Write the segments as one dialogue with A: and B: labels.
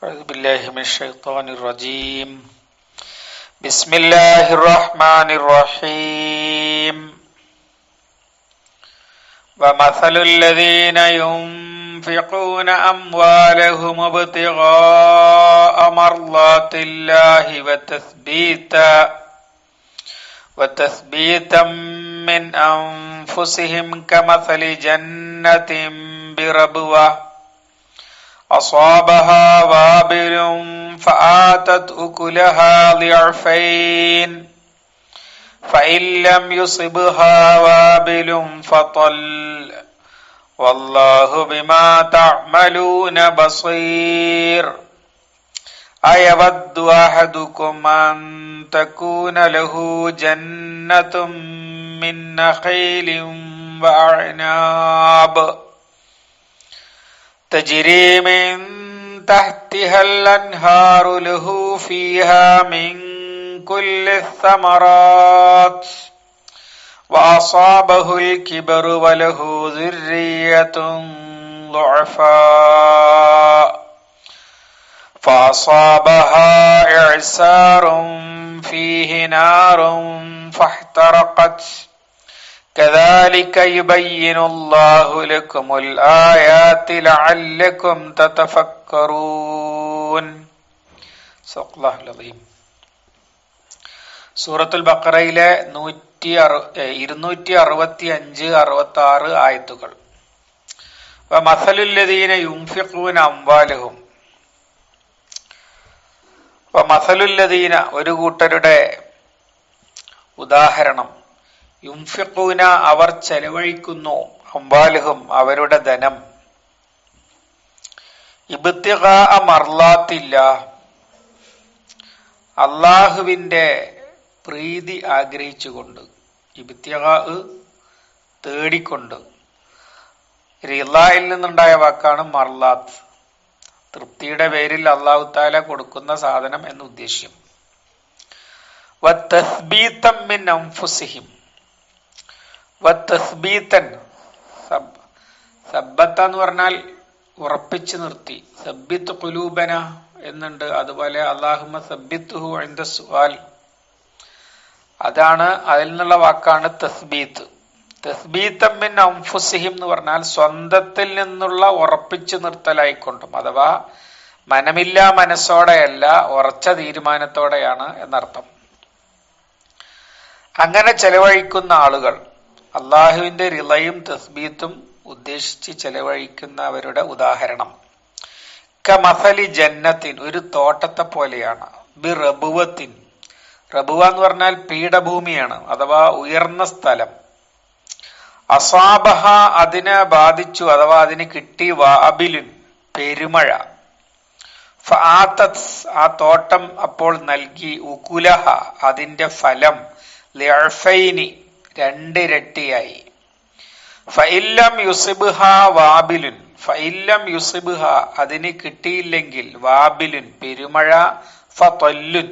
A: أعوذ بالله من الشيطان الرجيم. بسم الله الرحمن الرحيم. ومثل الذين ينفقون أموالهم ابتغاء مرضات الله وتثبيتا وتثبيتا من أنفسهم كمثل جنة بربوة أصابها وابل فآتت أكلها ضعفين. فإن لم يصبها وابل فطل. والله بما تعملون بصير. أيود أحدكم أن تكون له جنة من نخيل وأعناب؟ تجري من تحتها الأنهار له فيها من كل الثمرات. وأصابه الكبر وله ذرية ضعفاء فأصابها إعسار فيه نار فاحترقت. كذلك يبين الله لكم الآيات لعلكم تتفكرون صدق الله العظيم സൂറത്തുൽ ബക്കറയിലെ നൂറ്റി അറു ഇരുന്നൂറ്റി അറുപത്തി അഞ്ച് അറുപത്തി ആറ് ആയത്തുകൾ മസലുല്ലദീന യുംഫിഖൂന അംവാലഹും മസലുല്ലദീന ഒരു കൂട്ടരുടെ ഉദാഹരണം യുംഫിഖൂന അവർ ചെലവഴിക്കുന്നു അംബാലുഹും അവരുടെ ധനം. ഇബ്തിഖ മർലാത്തില്ല. അള്ളാഹുവിന്റെ പ്രീതി ആഗ്രഹിച്ചുകൊണ്ട് ഇബ്തിഖ തേടിക്കൊണ്ട് റിലായിൽ നിന്നുണ്ടായ വാക്കാണ് മർലാത്ത്. തൃപ്തിയുടെ പേരിൽ അള്ളാഹു താല കൊടുക്കുന്ന സാധനം എന്ന ഉദ്ദേശ്യം സബ്ബത്ത എന്ന് പറഞ്ഞാൽ ഉറപ്പിച്ചു നിർത്തി. സബ്ബിത്ത് കുലൂബന എന്നുണ്ട്. അതുപോലെ അള്ളാഹുമ സബ്ബിത്തുഹു അതാണ് അതിൽ നിന്നുള്ള വാക്കാണ് തസ്ബീത്ത്. തസ്ബീത്തമ്മിൻ അംഫുസിഹിം എന്ന് പറഞ്ഞാൽ സ്വന്തത്തിൽ നിന്നുള്ള ഉറപ്പിച്ചു നിർത്തലായിക്കൊണ്ടും. അഥവാ മനമില്ല മനസ്സോടെയല്ല ഉറച്ച തീരുമാനത്തോടെയാണ് എന്നർത്ഥം. അങ്ങനെ ചെലവഴിക്കുന്ന ആളുകൾ അള്ളാഹുവിന്റെ റിളയും തസ്ബീത്തും ഉദ്ദേശിച്ച് ചെലവഴിക്കുന്നവരുടെ ഉദാഹരണം. കമസലി ജന്നത്തിൻ ഒരു തോട്ടത്തെ പോലെയാണ്. ബി റബുവത്തിൻ. റബുവ എന്ന് പറഞ്ഞാൽ പീഠഭൂമിയാണ് അഥവാ ഉയർന്ന സ്ഥലം. അസാബഹ അതിനെ ബാധിച്ചു അഥവാ അതിന് കിട്ടി വാബിലുൻ പെരുമഴ. ആ തോട്ടം അപ്പോൾ നൽകി ഉകുലഹ അതിന്റെ ഫലം രണ്ടിരട്ടിയായി. ഫൈല്ലം യുസിബ്ഹ വാബിലുൻ. ഫൈല്ലം യുസിബ്ഹ അതിന് കിട്ടിയില്ലെങ്കിൽ വാബിലുൻ പെരുമഴ ഫൊല്ലുൻ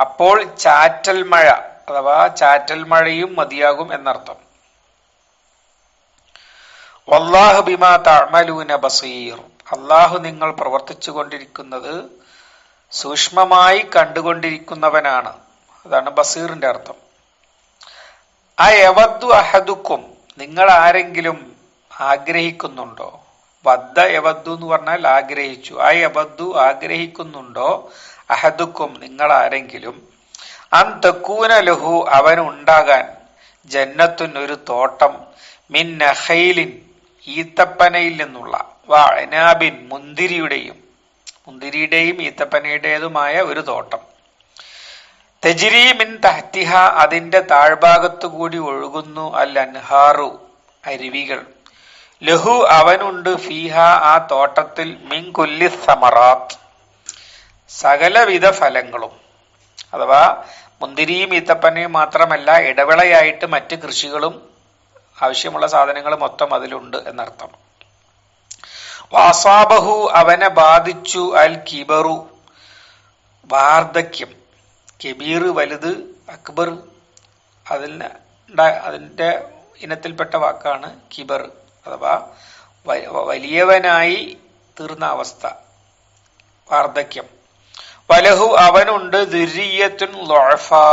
A: അപ്പോൾ ചാറ്റൽ മഴ അഥവാ ചാറ്റൽ മഴയും മതിയാകും എന്നർത്ഥം. വല്ലാഹു ബിമാ തഅമലൂന ബസീർ. അള്ളാഹു നിങ്ങൾ പ്രവർത്തിച്ചു കൊണ്ടിരിക്കുന്നത് സൂക്ഷ്മമായി കണ്ടുകൊണ്ടിരിക്കുന്നവനാണ്. അതാണ് ബസീറിന്റെ അർത്ഥം. ആ യവദ്ദു അഹദുക്കും. നിങ്ങൾ ആരെങ്കിലും ആഗ്രഹിക്കുന്നുണ്ടോ? വദ്ദ യവദ്ദു എന്ന് പറഞ്ഞാൽ ആഗ്രഹിച്ചു. ആ യവദ്ദു ആഗ്രഹിക്കുന്നുണ്ടോ? അഹദുക്കും നിങ്ങൾ ആരെങ്കിലും അൻ തെക്കൂന ലഹു അവനുണ്ടാകാൻ ജന്നത്തുൻ ഒരു തോട്ടം. മിൻ നഹൈലിൻ ഈത്തപ്പനയിൽ നിന്നുള്ള വാനാബിൻ മുന്തിരിയുടെയും. മുന്തിരിയുടെയും ഈത്തപ്പനയുടേതുമായ ഒരു തോട്ടം. തെജിരി മിൻ തഹ്തിഹ അതിന്റെ താഴ്ഭാഗത്തു കൂടി ഒഴുകുന്നു അൽ അൻഹാറു അരുവികൾ. ലഹു അവനുണ്ട് ഫീഹ ആ തോട്ടത്തിൽ മിൻ കുല്ലി സമറാത്ത്. സകലവിധ ഫലങ്ങളും അഥവാ മുന്തിരിയും ഈത്തപ്പനയും മാത്രമല്ല ഇടവിളയായിട്ട് മറ്റ് കൃഷികളും ആവശ്യമുള്ള സാധനങ്ങൾ മൊത്തം അതിലുണ്ട് എന്നർത്ഥം. വാസാബഹു അവനെ ബാധിച്ചു അൽ കിബറു വാർദ്ധക്യം. കെബീർ വലുത് അക്ബർ അതിൽ അതിന്റെ ഇനത്തിൽപ്പെട്ട വാക്കാണ് കിബർ അഥവാ വലിയവനായി തീർന്ന അവസ്ഥ വാർദ്ധക്യം. വലഹു അവനുണ്ട് ദുരിയത്തുൻ ലൊഴഫാ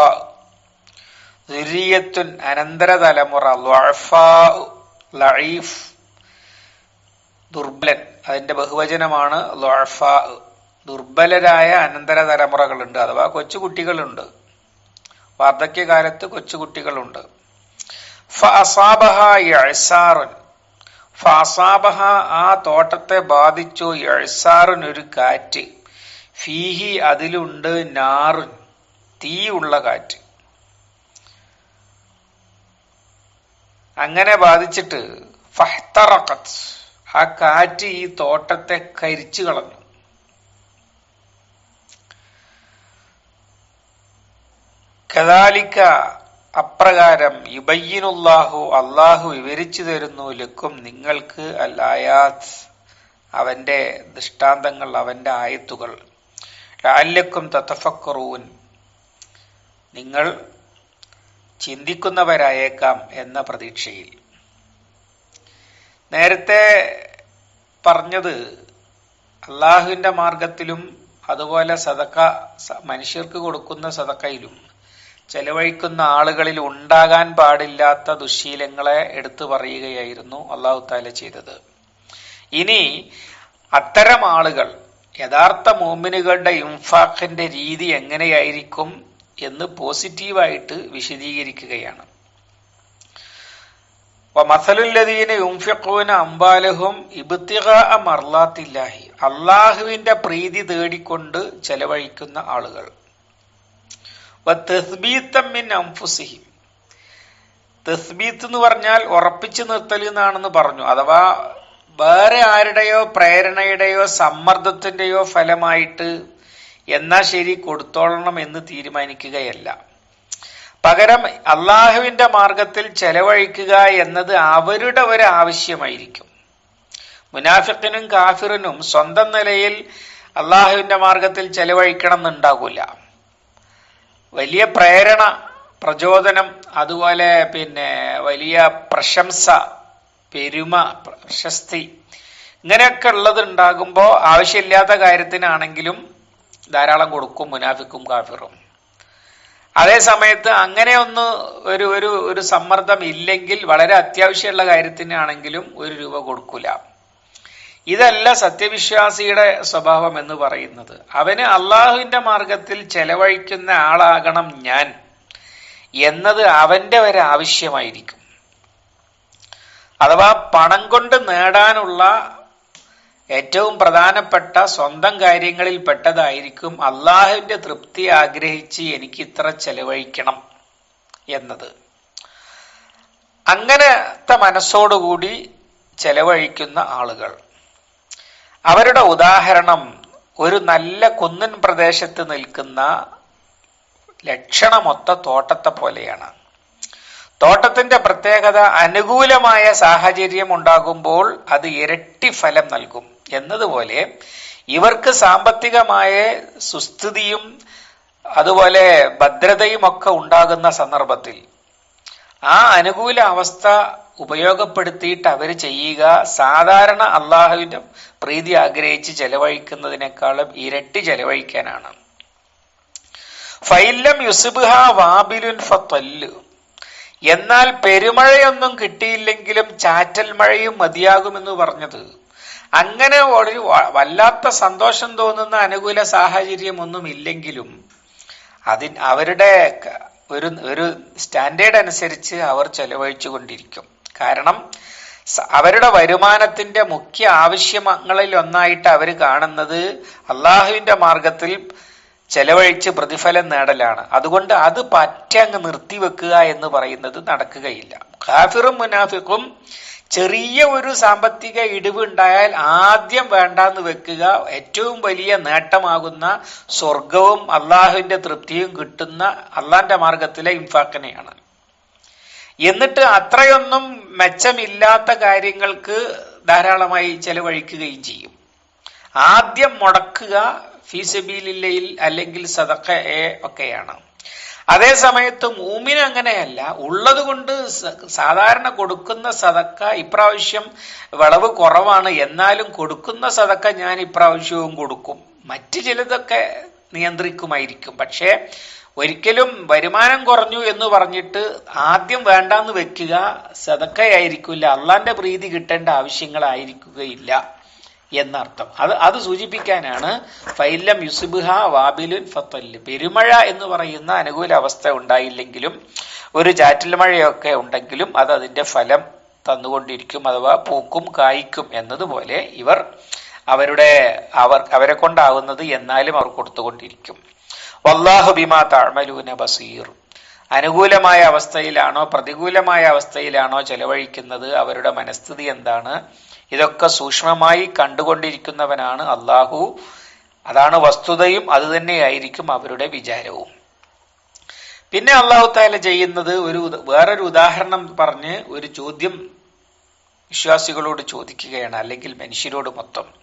A: ദുരിയത്തുൻ അനന്തര തലമുറ ലൊഴഫാ ലഈഫ് ദുർബലൻ അതിന്റെ ബഹുവചനമാണ് ലൊഴഫാ ദുർബലരായ അനന്തര തലമുറകളുണ്ട് അഥവാ കൊച്ചുകുട്ടികളുണ്ട്. വാർദ്ധക്യകാലത്ത് കൊച്ചുകുട്ടികളുണ്ട്. ഫഅസാബഹ ആ തോട്ടത്തെ ബാധിച്ചു എഴ്സാറുൻ ഒരു കാറ്റ്. ഫീഹി അതിലുണ്ട് നാറുൻ തീ ഉള്ള കാറ്റ്. അങ്ങനെ ബാധിച്ചിട്ട് ഫഹ്തറക്കത്ത് ആ കാറ്റ് ഈ തോട്ടത്തെ കരിച്ചു കളഞ്ഞു. കദാലിക്ക അപ്രകാരം യുബയ്യനുല്ലാഹു അള്ളാഹു വിവരിച്ചു തരുന്നു ലക്കും നിങ്ങൾക്ക് അൽ അവന്റെ ദൃഷ്ടാന്തങ്ങൾ അവന്റെ ആയത്തുകൾ. ലാല്യക്കും തത്തഫക്കറൂൻ നിങ്ങൾ ചിന്തിക്കുന്നവരായേക്കാം എന്ന പ്രതീക്ഷയിൽ. നേരത്തെ പറഞ്ഞത് അള്ളാഹുവിന്റെ മാർഗത്തിലും അതുപോലെ സതക്ക മനുഷ്യർക്ക് കൊടുക്കുന്ന സതക്കയിലും ചെലവഴിക്കുന്ന ആളുകളിൽ ഉണ്ടാകാൻ പാടില്ലാത്ത ദുശീലങ്ങളെ എടുത്തു പറയുകയായിരുന്നു അള്ളാഹു താല ചെയ്തത്. ഇനി അത്തരം ആളുകൾ യഥാർത്ഥ മോമിനുകളുടെ ഇൻഫാഖിന്റെ രീതി എങ്ങനെയായിരിക്കും എന്ന് പോസിറ്റീവായിട്ട് വിശദീകരിക്കുകയാണ്. അള്ളാഹുവിന്റെ പ്രീതി തേടിക്കൊണ്ട് ചെലവഴിക്കുന്ന ആളുകൾ. തസ്ബീത്ത് എന്ന് പറഞ്ഞാൽ ഉറപ്പിച്ചു നിർത്തൽ എന്നാണെന്ന് പറഞ്ഞു. അഥവാ വേറെ ആരുടെയോ പ്രേരണയുടെയോ സമ്മർദ്ദത്തിന്റെയോ ഫലമായിട്ട് എന്നാ ശരി കൊടുത്തോളണം എന്ന് തീരുമാനിക്കുകയല്ല. പകരം അള്ളാഹുവിന്റെ മാർഗത്തിൽ ചെലവഴിക്കുക എന്നത് അവരുടെ ഒരു ആവശ്യമായിരിക്കും. മുനാഫിക്കിനും കാഫിറിനും സ്വന്തം നിലയിൽ അള്ളാഹുവിന്റെ മാർഗത്തിൽ ചെലവഴിക്കണം എന്നുണ്ടാകൂല വലിയ പ്രേരണ പ്രചോദനം അതുപോലെ പിന്നെ വലിയ പ്രശംസ പെരുമ പ്രശസ്തി ഇങ്ങനെയൊക്കെ ഉള്ളത് ഉണ്ടാകുമ്പോൾ ആവശ്യമില്ലാത്ത കാര്യത്തിനാണെങ്കിലും ധാരാളം കൊടുക്കും മുനാഫിക്കും കാഫിറും. അതേ സമയത്ത് അങ്ങനെ ഒന്ന് ഒരു ഒരു ഒരു സമ്മർദ്ദം ഇല്ലെങ്കിൽ വളരെ അത്യാവശ്യമുള്ള കാര്യത്തിനാണെങ്കിലും ഒരു രൂപ കൊടുക്കൂല. ഇതല്ല സത്യവിശ്വാസിയുടെ സ്വഭാവം എന്ന് പറയുന്നത്. അവന് അള്ളാഹുവിന്റെ മാർഗത്തിൽ ചെലവഴിക്കുന്ന ആളാകണം ഞാൻ എന്നത് അവന്റെ ഒരു ആവശ്യമായിരിക്കും. അഥവാ പണം കൊണ്ട് നേടാനുള്ള ഏറ്റവും പ്രധാനപ്പെട്ട സ്വന്തം കാര്യങ്ങളിൽ പെട്ടതായിരിക്കും അള്ളാഹുവിന്റെ തൃപ്തി ആഗ്രഹിച്ച് എനിക്ക് ഇത്ര ചെലവഴിക്കണം എന്നത്. അങ്ങനത്തെ മനസ്സോടുകൂടി ചെലവഴിക്കുന്ന ആളുകൾ. അവരുടെ ഉദാഹരണം ഒരു നല്ല കുന്നിൻ പ്രദേശത്ത് നിൽക്കുന്ന ലക്ഷണമൊത്ത തോട്ടത്തെ പോലെയാണ്. തോട്ടത്തിന്റെ പ്രത്യേകത അനുകൂലമായ സാഹചര്യം ഉണ്ടാകുമ്പോൾ അത് ഇരട്ടി ഫലം നൽകും. എന്നതുപോലെ ഇവർക്ക് സാമ്പത്തികമായ സുസ്ഥിതിയും അതുപോലെ ഭദ്രതയും ഒക്കെ ഉണ്ടാകുന്ന സന്ദർഭത്തിൽ ആ അനുകൂല അവസ്ഥ ഉപയോഗപ്പെടുത്തിയിട്ട് അവർ ചെയ്യുക. സാധാരണ അള്ളാഹുവിന്റെ പ്രീതി ആഗ്രഹിച്ച് ചെലവഴിക്കുന്നതിനേക്കാളും ഇരട്ടി ചെലവഴിക്കാനാണ്. ഫൈലം യുസുബുഹ വാബിലുൻ ഫത്വല്ലു എന്നാൽ പെരുമഴയൊന്നും കിട്ടിയില്ലെങ്കിലും ചാറ്റൽ മഴയും മതിയാകുമെന്ന് പറഞ്ഞത്. അങ്ങനെ ഒരു വല്ലാത്ത സന്തോഷം തോന്നുന്ന അനുകൂല സാഹചര്യം ഒന്നും ഇല്ലെങ്കിലും അതിൻ അവരുടെ ഒരു ഒരു സ്റ്റാൻഡേർഡ് അനുസരിച്ച് അവർ ചെലവഴിച്ചു കൊണ്ടിരിക്കും കാരണം അവരുടെ വരുമാനത്തിന്റെ മുഖ്യ ആവശ്യങ്ങളിൽ ഒന്നായിട്ട് അവർ കാണുന്നത് അള്ളാഹുവിന്റെ മാർഗത്തിൽ ചെലവഴിച്ച് പ്രതിഫലം നേടലാണ്. അതുകൊണ്ട് അത് പറ്റ അങ്ങ് നിർത്തിവെക്കുക എന്ന് പറയുന്നത് നടക്കുകയില്ല. ഖാഫിറും മുനാഫിക്കും ചെറിയ ഒരു സാമ്പത്തിക ഇടിവ് ഉണ്ടായാൽ ആദ്യം വേണ്ടാന്ന് വെക്കുക. ഏറ്റവും വലിയ നേട്ടമാകുന്ന സ്വർഗവും അള്ളാഹുവിന്റെ തൃപ്തിയും കിട്ടുന്ന അള്ളാന്റെ മാർഗത്തിലെ ഇൻഫാക്കിനെയാണ് എന്നിട്ട് അത്രയൊന്നും മെച്ചമില്ലാത്ത കാര്യങ്ങൾക്ക് ധാരാളമായി ചെലവഴിക്കുകയും ചെയ്യും. ആദ്യം മുടക്കുക ഫീസബീലില്ലയിൽ അല്ലെങ്കിൽ സദക്കയെ ഒക്കെയാണ്. അതേ സമയത്ത് മൂമിന് അങ്ങനെയല്ല. ഉള്ളത് കൊണ്ട് സാധാരണ കൊടുക്കുന്ന സതക്ക ഇപ്രാവശ്യം വിളവ് കുറവാണ്. എന്നാലും കൊടുക്കുന്ന സതക്ക ഞാൻ ഇപ്രാവശ്യവും കൊടുക്കും. മറ്റ് ചിലതൊക്കെ നിയന്ത്രിക്കുമായിരിക്കും. പക്ഷേ ഒരിക്കലും വരുമാനം കുറഞ്ഞു എന്ന് പറഞ്ഞിട്ട് ആദ്യം വേണ്ടാന്ന് വെക്കുക സതക്കയായിരിക്കില്ല അള്ളാന്റെ പ്രീതി കിട്ടേണ്ട ആവശ്യങ്ങളായിരിക്കുകയില്ല. എന്നർത്ഥം. അത് അത് സൂചിപ്പിക്കാനാണ് ഫൈലം യുസുബുഹ വാബിലുൻ ഫത്തൽ പെരുമഴ എന്ന് പറയുന്ന അനുകൂല അവസ്ഥ ഉണ്ടായില്ലെങ്കിലും ഒരു ചാറ്റൽ മഴയൊക്കെ ഉണ്ടെങ്കിലും അത് അതിന്റെ ഫലം തന്നുകൊണ്ടിരിക്കും അഥവാ പൂക്കും കായ്ക്കും എന്നതുപോലെ ഇവർ അവരുടെ അവർ അവരെ കൊണ്ടാവുന്നത് എന്നാലും അവർ കൊടുത്തുകൊണ്ടിരിക്കും. വല്ലാഹു ബിമാ താഴ്മലൂന ബസീർ. അനുകൂലമായ അവസ്ഥയിലാണോ പ്രതികൂലമായ അവസ്ഥയിലാണോ ചെലവഴിക്കുന്നത്? അവരുടെ മനസ്ഥിതി എന്താണ്? ഇതൊക്കെ സൂക്ഷ്മമായി കണ്ടുകൊണ്ടിരിക്കുന്നവനാണ് അള്ളാഹു. അതാണ് വസ്തുതയും അത് തന്നെയായിരിക്കും അവരുടെ വിചാരവും. പിന്നെ അള്ളാഹു താല ചെയ്യുന്നത് ഒരു വേറൊരു ഉദാഹരണം പറഞ്ഞ് ഒരു ചോദ്യം വിശ്വാസികളോട് ചോദിക്കുകയാണ് അല്ലെങ്കിൽ മനുഷ്യരോട് മൊത്തം.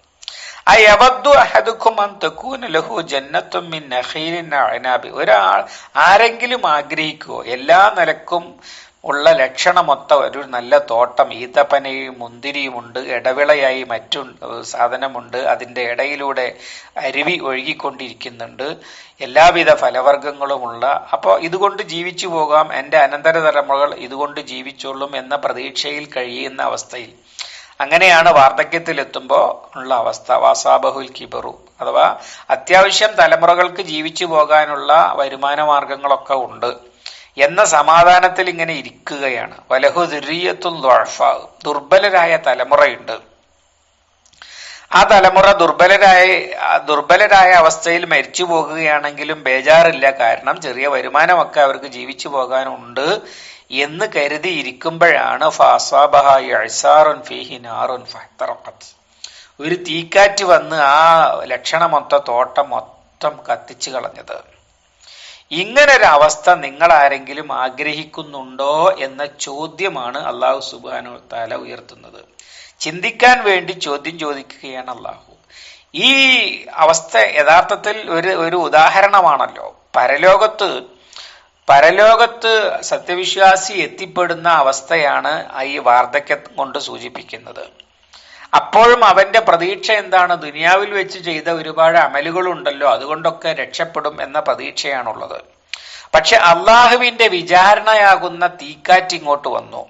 A: ഒരാൾ ആരെങ്കിലും ആഗ്രഹിക്കുവോ എല്ലാ നിലക്കും ഉള്ള ലക്ഷണമൊത്ത ഒരു നല്ല തോട്ടം. ഈത്തപ്പനയും മുന്തിരിയുമുണ്ട് ഇടവിളയായി മറ്റു സാധനമുണ്ട്. അതിന്റെ ഇടയിലൂടെ അരുവി ഒഴുകിക്കൊണ്ടിരിക്കുന്നുണ്ട്. എല്ലാവിധ ഫലവർഗങ്ങളുമുള്ള അപ്പോൾ ഇതുകൊണ്ട് ജീവിച്ചു പോകാം. എന്റെ അനന്തര തലമുറകൾ ഇതുകൊണ്ട് ജീവിച്ചോളും എന്ന പ്രതീക്ഷയിൽ കഴിയുന്ന അവസ്ഥയിൽ. അങ്ങനെയാണ് വാർദ്ധക്യത്തിലെത്തുമ്പോൾ ഉള്ള അവസ്ഥ. വാസാബഹുൽ കിബറു. അഥവാ അത്യാവശ്യം തലമുറകൾക്ക് ജീവിച്ചു പോകാനുള്ള വരുമാന മാർഗങ്ങളൊക്കെ ഉണ്ട്. എന്ന സമാധാനത്തിൽ ഇങ്ങനെ ഇരിക്കുകയാണ്. വലഹു ദുരിയത്തുൽ ദുർബലരായ തലമുറയുണ്ട്. ആ തലമുറ ദുർബലരായ ദുർബലരായ അവസ്ഥയിൽ മരിച്ചു പോകുകയാണെങ്കിലും ബേജാറില്ല. കാരണം ചെറിയ വരുമാനമൊക്കെ അവർക്ക് ജീവിച്ചു പോകാനുണ്ട് എന്ന് കരുതി ഇരിക്കുമ്പോഴാണ് ഒരു തീക്കാറ്റ് വന്ന് ആ ലക്ഷണമൊത്ത തോട്ടം മൊത്തം കത്തിച്ചു കളഞ്ഞത്. ഇങ്ങനൊരു അവസ്ഥ നിങ്ങൾ ആരെങ്കിലും ആഗ്രഹിക്കുന്നുണ്ടോ എന്ന ചോദ്യമാണ് അള്ളാഹു സുബാനു താല ഉയർത്തുന്നത്. ചിന്തിക്കാൻ വേണ്ടി ചോദ്യം ചോദിക്കുകയാണ് അള്ളാഹു. ഈ അവസ്ഥ യഥാർത്ഥത്തിൽ ഒരു ഒരു ഉദാഹരണമാണല്ലോ. പരലോകത്ത് പരലോകത്ത് സത്യവിശ്വാസി എത്തിപ്പെടുന്ന അവസ്ഥയാണ് ഈ വാർദ്ധക്യം കൊണ്ട് സൂചിപ്പിക്കുന്നത്. അപ്പോഴും അവന്റെ പ്രതീക്ഷ എന്താണ്? ദുനിയാവിൽ വെച്ച് ചെയ്ത ഒരുപാട് അമലുകളുണ്ടല്ലോ അതുകൊണ്ടൊക്കെ രക്ഷപ്പെടും എന്ന പ്രതീക്ഷയാണുള്ളത്. പക്ഷെ അള്ളാഹുവിന്റെ വിചാരണയാകുന്ന തീക്കാറ്റ് ഇങ്ങോട്ട് വന്നു.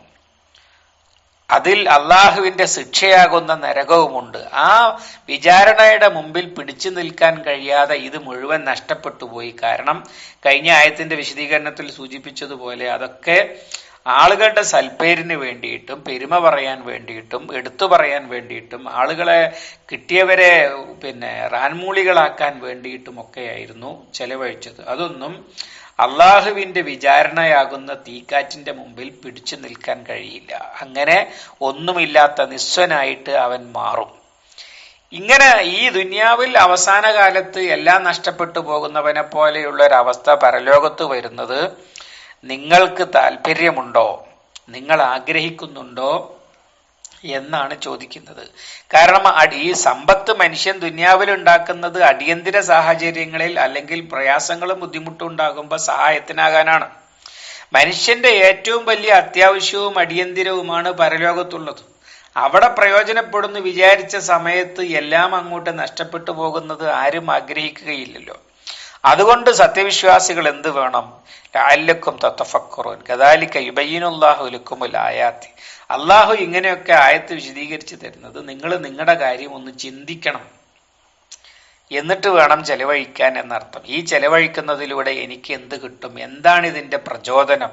A: അതിൽ അള്ളാഹുവിന്റെ ശിക്ഷയാകുന്ന നരകവുമുണ്ട്. ആ വിചാരണയുടെ മുമ്പിൽ പിടിച്ചു നിൽക്കാൻ കഴിയാതെ ഇത് മുഴുവൻ നഷ്ടപ്പെട്ടു പോയി. കാരണം കഴിഞ്ഞ ആയത്തിന്റെ വിശദീകരണത്തിൽ സൂചിപ്പിച്ചതുപോലെ അതൊക്കെ ആളുകളുടെ സൽപ്പേരിന് വേണ്ടിയിട്ടും പെരുമ പറയാൻ വേണ്ടിയിട്ടും എടുത്തു പറയാൻ വേണ്ടിയിട്ടും ആളുകളെ കിട്ടിയവരെ പിന്നെ റാൻമൂളികളാക്കാൻ വേണ്ടിയിട്ടും ഒക്കെയായിരുന്നു ചെലവഴിച്ചത്. അതൊന്നും അള്ളാഹുവിന്റെ വിചാരണയാകുന്ന തീക്കാറ്റിന്റെ മുമ്പിൽ പിടിച്ചു നിൽക്കാൻ കഴിയില്ല. അങ്ങനെ ഒന്നുമില്ലാത്ത നിസ്വനായിട്ട് അവൻ മാറും. ഇങ്ങനെ ഈ ദുന്യാവിൽ അവസാന കാലത്ത് എല്ലാം നഷ്ടപ്പെട്ടു പോകുന്നവനെ പോലെയുള്ള ഒരു അവസ്ഥ പരലോകത്ത് വരുന്നത് നിങ്ങൾക്ക് താല്പര്യമുണ്ടോ? നിങ്ങൾ ആഗ്രഹിക്കുന്നുണ്ടോ? എന്നാണ് ചോദിക്കുന്നത്. കാരണം അടി സമ്പത്ത് മനുഷ്യൻ ദുന്യാവിൽ ഉണ്ടാക്കുന്നത് അടിയന്തര സാഹചര്യങ്ങളിൽ അല്ലെങ്കിൽ പ്രയാസങ്ങളും ബുദ്ധിമുട്ടും ഉണ്ടാകുമ്പോൾ സഹായത്തിനാകാനാണ്. മനുഷ്യന്റെ ഏറ്റവും വലിയ അത്യാവശ്യവും അടിയന്തിരവുമാണ് പരലോകത്തുള്ളത്. അവിടെ പ്രയോജനപ്പെടുന്നു വിചാരിച്ച സമയത്ത് എല്ലാം അങ്ങോട്ട് നഷ്ടപ്പെട്ടു പോകുന്നത് ആരും ആഗ്രഹിക്കുകയില്ലല്ലോ. അതുകൊണ്ട് സത്യവിശ്വാസികൾ എന്ത് വേണം? ലാലക്കും തത്തഫക്കുറോൻ. ഗദാലിക്ക യുബയ്യനുല്ലാഹുലുക്കുമുൽ ആയാത്തി. അള്ളാഹു ഇങ്ങനെയൊക്കെ ആയത്ത് വിശദീകരിച്ച് തരുന്നത് നിങ്ങൾ നിങ്ങളുടെ കാര്യം ഒന്ന് ചിന്തിക്കണം. എന്നിട്ട് വേണം ചെലവഴിക്കാൻ എന്നർത്ഥം. ഈ ചെലവഴിക്കുന്നതിലൂടെ എനിക്ക് എന്ത് കിട്ടും? എന്താണ് ഇതിന്റെ പ്രചോദനം?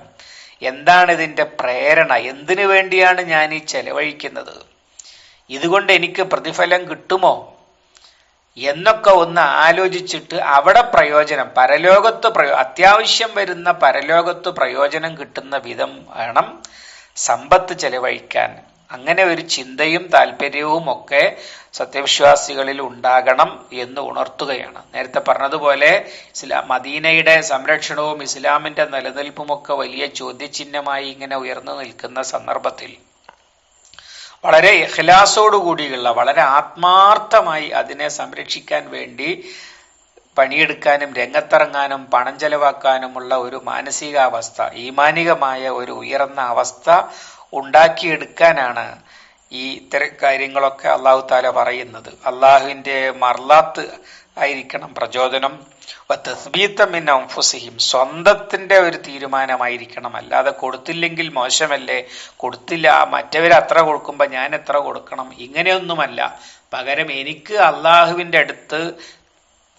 A: എന്താണ് ഇതിന്റെ പ്രേരണ? എന്തിനു വേണ്ടിയാണ് ഞാൻ ഈ ചെലവഴിക്കുന്നത്? ഇതുകൊണ്ട് എനിക്ക് പ്രതിഫലം കിട്ടുമോ? എന്നൊക്കെ ഒന്ന് ആലോചിച്ചിട്ട് അവിടെ പ്രയോജനം പരലോകത്ത് പ്രയോ അത്യാവശ്യം വരുന്ന പരലോകത്ത് പ്രയോജനം കിട്ടുന്ന വിധം വേണം സമ്പത്ത് ചെലവഴിക്കാൻ. അങ്ങനെ ഒരു ചിന്തയും താല്പര്യവും ഒക്കെ സത്യവിശ്വാസികളിൽ ഉണ്ടാകണം എന്ന് ഉണർത്തുകയാണ്. നേരത്തെ പറഞ്ഞതുപോലെ ഇസ്ലാം മദീനയുടെ സംരക്ഷണവും ഇസ്ലാമിന്റെ നിലനിൽപ്പുമൊക്കെ വലിയ ചോദ്യചിഹ്നമായി ഇങ്ങനെ ഉയർന്നു നിൽക്കുന്ന സന്ദർഭത്തിൽ വളരെ കൂടിയുള്ള വളരെ ആത്മാർത്ഥമായി അതിനെ സംരക്ഷിക്കാൻ വേണ്ടി പണിയെടുക്കാനും രംഗത്തിറങ്ങാനും പണം ചെലവാക്കാനുമുള്ള ഒരു മാനസികാവസ്ഥ ഈമാനികമായ ഒരു ഉയർന്ന അവസ്ഥ ഉണ്ടാക്കിയെടുക്കാനാണ് ഈ കാര്യങ്ങളൊക്കെ അള്ളാഹു താല പറയുന്നത്. അള്ളാഹുവിന്റെ മർലാത്ത് ആയിരിക്കണം. പ്രചോദനം. സ്വന്തത്തിന്റെ ഒരു തീരുമാനമായിരിക്കണം. അല്ലാതെ കൊടുത്തില്ലെങ്കിൽ മോശമല്ലേ? കൊടുത്തില്ല. മറ്റവർ അത്ര കൊടുക്കുമ്പോൾ ഞാൻ എത്ര കൊടുക്കണം? ഇങ്ങനെയൊന്നുമല്ല. പകരം എനിക്ക് അള്ളാഹുവിന്റെ അടുത്ത്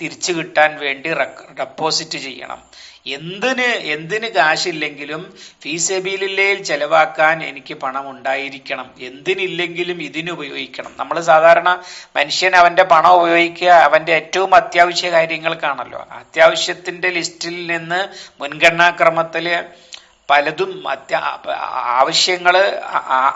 A: തിരിച്ചു കിട്ടാൻ വേണ്ടി ഡെപ്പോസിറ്റ് ചെയ്യണം. എന്തിന് എന്തിന് കാശില്ലെങ്കിലും ഫീസബീലില്ലയിൽ ചെലവാക്കാൻ എനിക്ക് പണം ഉണ്ടായിരിക്കണം എന്തിനില്ലെങ്കിലും ഇതിന് ഉപയോഗിക്കണം. നമ്മൾ സാധാരണ മനുഷ്യൻ അവന്റെ പണം ഉപയോഗിക്കുക അവന്റെ ഏറ്റവും അത്യാവശ്യ കാര്യങ്ങൾക്കാണല്ലോ. അത്യാവശ്യത്തിന്റെ ലിസ്റ്റിൽ നിന്ന് മുൻഗണനാക്രമത്തിൽ പലതും അത്യാ ആവശ്യങ്ങൾ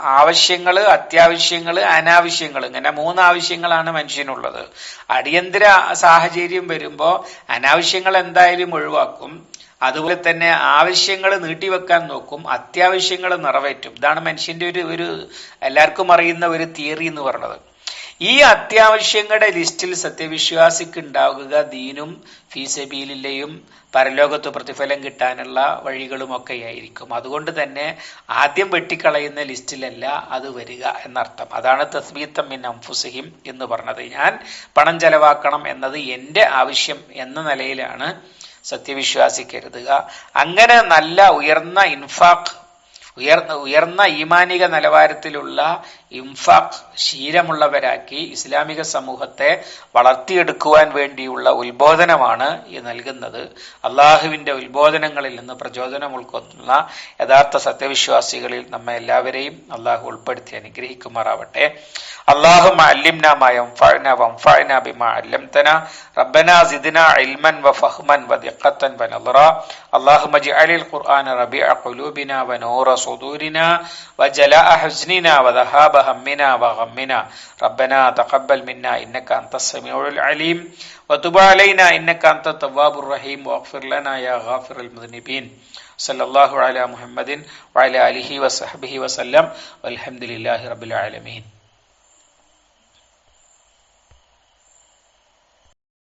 A: ആവശ്യങ്ങൾ അത്യാവശ്യങ്ങൾ അനാവശ്യങ്ങൾ ഇങ്ങനെ മൂന്ന് ആവശ്യങ്ങളാണ് മനുഷ്യനുള്ളത്. അടിയന്തര സാഹചര്യം വരുമ്പോൾ അനാവശ്യങ്ങൾ എന്തായാലും ഒഴിവാക്കും. അതുപോലെ തന്നെ ആവശ്യങ്ങൾ നീട്ടിവെക്കാൻ നോക്കും അത്യാവശ്യങ്ങൾ നിറവേറ്റും. ഇതാണ് മനുഷ്യന്റെ ഒരു ഒരു എല്ലാവർക്കും അറിയുന്ന ഒരു തിയറി എന്ന് പറയുന്നത്. ഈ അത്യാവശ്യങ്ങളുടെ ലിസ്റ്റിൽ സത്യവിശ്വാസിക്ക് ഉണ്ടാകുക ദീനും ഫീസബീലിലെയും പരലോകത്ത് പ്രതിഫലം കിട്ടാനുള്ള വഴികളുമൊക്കെ ആയിരിക്കും അതുകൊണ്ട് തന്നെ ആദ്യം വെട്ടിക്കളയുന്ന ലിസ്റ്റിലല്ല അത് വരിക എന്നർത്ഥം. അതാണ് തസ്ബീത്തം മിൻ അംഫുസഹിം എന്ന് പറഞ്ഞത്. ഞാൻ പണം ചെലവാക്കണം എന്നത് എന്റെ ആവശ്യം എന്ന നിലയിലാണ് സത്യവിശ്വാസി കരുതുക അങ്ങനെ നല്ല ഉയർന്ന ഇൻഫാഖ് ഉയർന്ന ഉയർന്ന ഈമാനിക നിലവാരത്തിലുള്ള ഇംഫാഖ് ശീലമുള്ളവരാക്കി ഇസ്ലാമിക സമൂഹത്തെ വളർത്തിയെടുക്കുവാൻ വേണ്ടിയുള്ള ഉത്ബോധനമാണ് ഈ നൽകുന്നത് അള്ളാഹുവിന്റെ ഉത്ബോധനങ്ങളിൽ നിന്ന് പ്രചോദനം ഉൾക്കൊള്ളുന്ന യഥാർത്ഥ സത്യവിശ്വാസികളിൽ നമ്മെ എല്ലാവരെയും അള്ളാഹു ഉൾപ്പെടുത്തി അനുഗ്രഹിക്കുമാറാവട്ടെ اللهم علمنا ما ينفعنا وانفعنا بما علمتنا ربنا زدنا علما وفهما ودقة ونظرا اللهم اجعل القرآن ربيع قلوبنا ونور صدورنا وجلاء حزننا وذهاب همنا وغمنا ربنا تقبل منا إنك أنت السميع العليم وتب علينا إنك أنت التواب الرحيم واغفر لنا يا غافر المذنبين صلى الله على محمد وعلى آله وصحبه وسلم والحمد لله رب العالمين